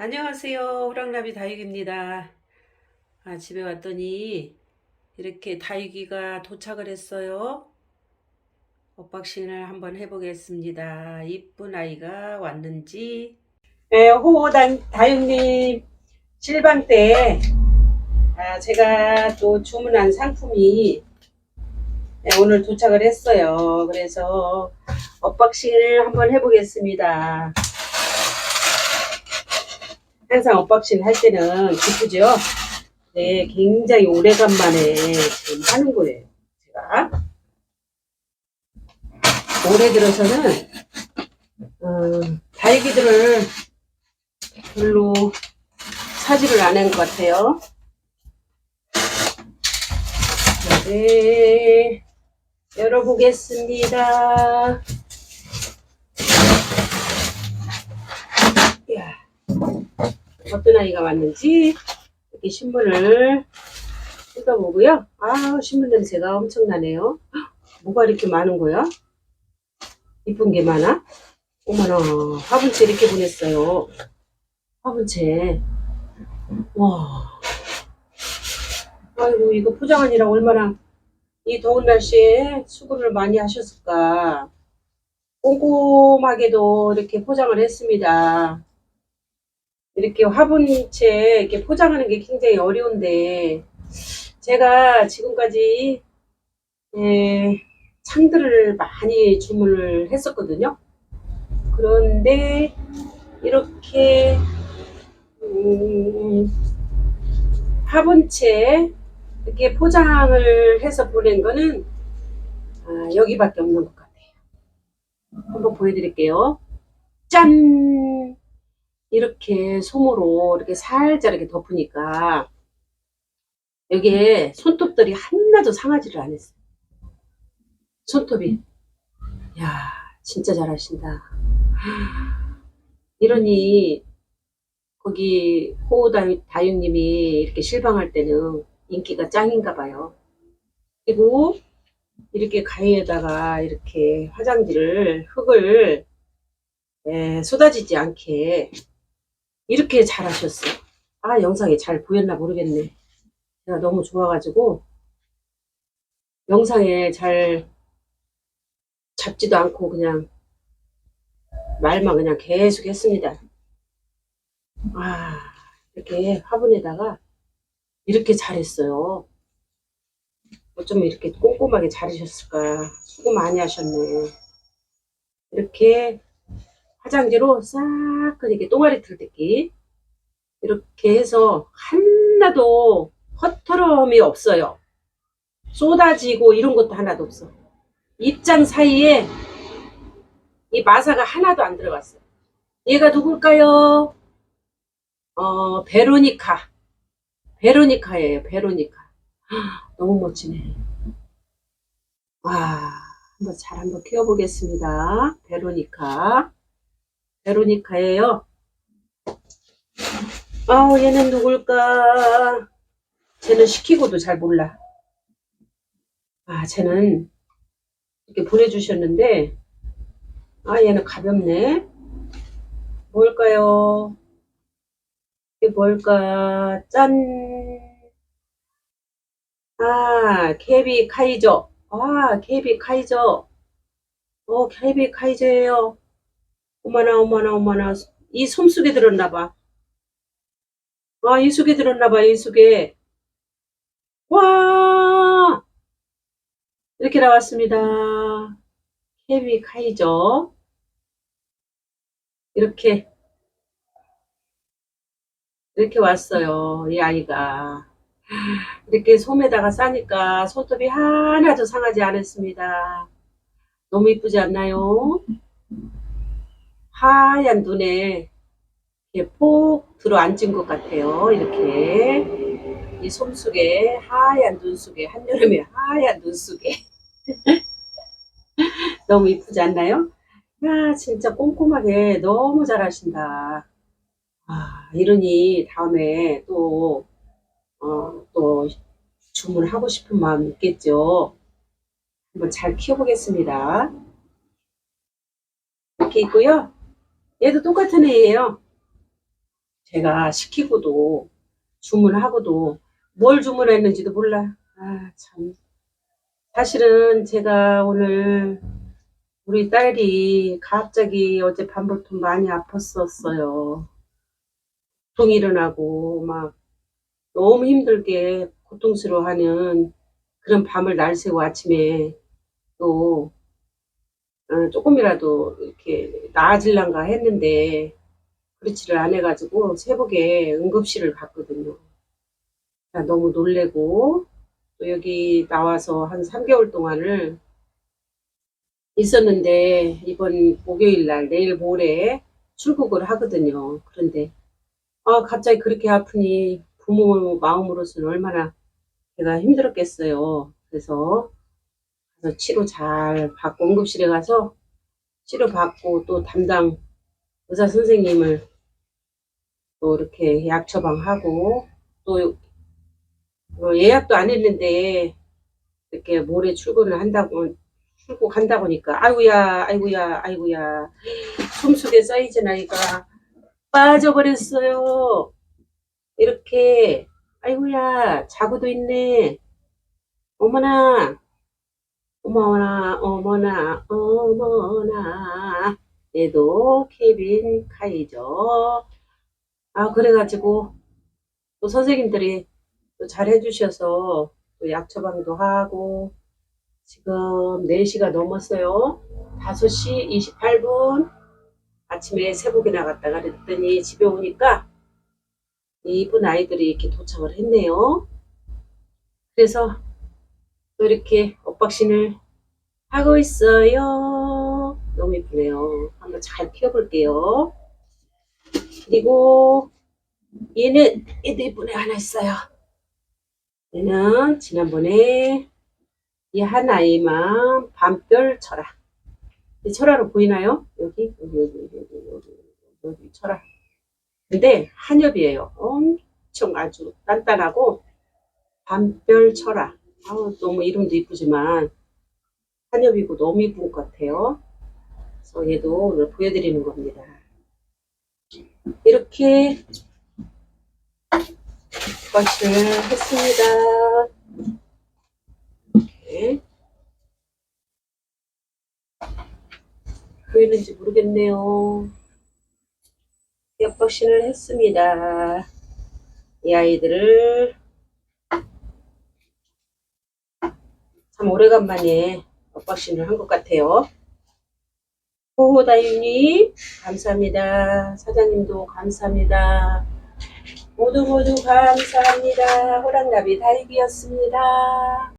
안녕하세요. 호랑나비 다육입니다. 아, 집에 왔더니 이렇게 다육이가 도착을 했어요. 언박싱을 한번 해보겠습니다. 이쁜 아이가 왔는지. 네, 호호단 다육님 실방 때 아, 제가 또 주문한 상품이 네, 오늘 도착을 했어요. 그래서 언박싱을 한번 해보겠습니다. 항상 언박싱 할 때는 기쁘죠? 네, 굉장히 오래간만에 지금 하는 거예요. 제가. 올해 들어서는, 어, 다육이들을 별로 사지를 않은 것 같아요. 네, 열어보겠습니다. 이야. 어떤 아이가 왔는지 이렇게 신문을 뜯어보고요. 아 신문 냄새가 엄청나네요. 헉, 뭐가 이렇게 많은 거야? 이쁜 게 많아? 어머나 화분채 이렇게 보냈어요. 화분채. 와. 아이고 이거 포장하느라 얼마나 이 더운 날씨에 수고를 많이 하셨을까. 꼼꼼하게도 이렇게 포장을 했습니다. 이렇게 화분채 이렇게 포장하는 게 굉장히 어려운데 제가 지금까지 예, 창들을 많이 주문을 했었거든요. 그런데 이렇게 음, 화분채 이렇게 포장을 해서 보낸 거는 아, 여기밖에 없는 것 같아요. 한번 보여드릴게요. 짠! 이렇게 솜으로 이렇게 살짝 이렇게 덮으니까 여기에 손톱들이 하나도 상하지를 않았어요. 손톱이. 야 진짜 잘하신다. 이러니 거기 호다육님이 이렇게 실방할 때는 인기가 짱인가 봐요. 그리고 이렇게 가위에다가 이렇게 화장지를 흙을 예, 쏟아지지 않게 이렇게 잘하셨어요. 아, 영상에 잘 보였나 모르겠네. 제가 너무 좋아가지고, 영상에 잘 잡지도 않고 그냥 말만 그냥 계속 했습니다. 아, 이렇게 화분에다가 이렇게 잘했어요. 어쩜 이렇게 꼼꼼하게 잘하셨을까. 수고 많이 하셨네. 이렇게 화장지로 싹 이렇게 똥아리 틀뜯기 이렇게 해서 하나도 허터럼이 없어요. 쏟아지고 이런 것도 하나도 없어. 입장 사이에 이 마사가 하나도 안 들어갔어요. 얘가 누굴까요? 어, 베로니카. 베로니카예요, 베로니카. 헉, 너무 멋지네. 와, 한번 잘 한번 키워보겠습니다. 베로니카. 베로니카예요. 아우 얘는 누굴까? 쟤는 시키고도 잘 몰라. 아 쟤는 이렇게 보내주셨는데 아 얘는 가볍네. 뭘까요? 이게 뭘까? 짠. 아 케비 카이저. 아 케비 카이저. 어 케비 카이저예요. 어머나 어머나 어머나. 이 솜속에 들었나 봐. 아 이 속에 들었나 봐 이 속에. 와! 이렇게 나왔습니다. 케비 카이저. 이렇게. 이렇게 왔어요 이 아이가. 이렇게 솜에다가 싸니까 손톱이 하나도 상하지 않았습니다. 너무 이쁘지 않나요? 하얀 눈에 이렇게 폭 들어앉은 것 같아요. 이렇게 이 솜 속에 하얀 눈 속에 한여름에 하얀 눈 속에 너무 이쁘지 않나요? 야 진짜 꼼꼼하게 너무 잘하신다. 아 이러니 다음에 또 어, 또 주문하고 싶은 마음 있겠죠. 한번 잘 키워보겠습니다. 이렇게 있고요. 얘도 똑같은 애예요. 제가 시키고도 주문하고도 뭘 주문했는지도 몰라. 아, 참. 사실은 제가 오늘 우리 딸이 갑자기 어제 밤부터 많이 아팠었어요. 통 일어나고 막 너무 힘들게 고통스러워하는 그런 밤을 날새고 아침에 또 어, 조금이라도 이렇게 나아질란가 했는데 그렇지를 않아가지고 새벽에 응급실을 갔거든요. 나 너무 놀래고 또 여기 나와서 한 3개월 동안을 있었는데 이번 목요일 날 내일 모레 출국을 하거든요. 그런데 아 갑자기 그렇게 아프니 부모 마음으로서는 얼마나 제가 힘들었겠어요. 그래서 가서 치료 잘 받고 응급실에 가서 치료 받고 또 담당 의사 선생님을 또 이렇게 약 처방하고 또 어, 예약도 안 했는데 이렇게 모레 출근을 한다고 출국한다고 하니까 아이고야 아이고야 아이고야 숨속에 쌓이진 아이가 빠져버렸어요. 이렇게 아이고야 자고도 있네. 어머나 어머나 어머나 어머나. 얘도 케빈 카이저 아 그래가지고 또 선생님들이 또 잘해주셔서 또 약 처방도 하고 지금 4시가 넘었어요. 5시 28분 아침에 새벽에 나갔다가 그랬더니 집에 오니까 이쁜 아이들이 이렇게 도착을 했네요. 그래서 또 이렇게 엇박신을 하고 있어요. 너무 예쁘네요. 한번 잘 키워볼게요. 그리고 얘는 얘도 애 하나 있어요. 얘는 지난번에 이한 아이만 밤별 철아. 이 철아로 보이나요? 여기 여기 여기 여기 여기 여기, 여기 철아. 근데 한엽이에요. 엄청 아주 단단하고 밤별 철아. 아우 너무 이름도 이쁘지만 한엽이고 너무 이쁜 것 같아요. 그래서 얘도 오늘 보여드리는 겁니다. 이렇게 것을 했습니다. 이렇게. 보이는지 모르겠네요. 옆박신을 했습니다. 이 아이들을 참 오래간만에 언박싱을 한 것 같아요. 호호다유님 감사합니다. 사장님도 감사합니다. 모두 모두 감사합니다. 호랑나비 다육이었습니다.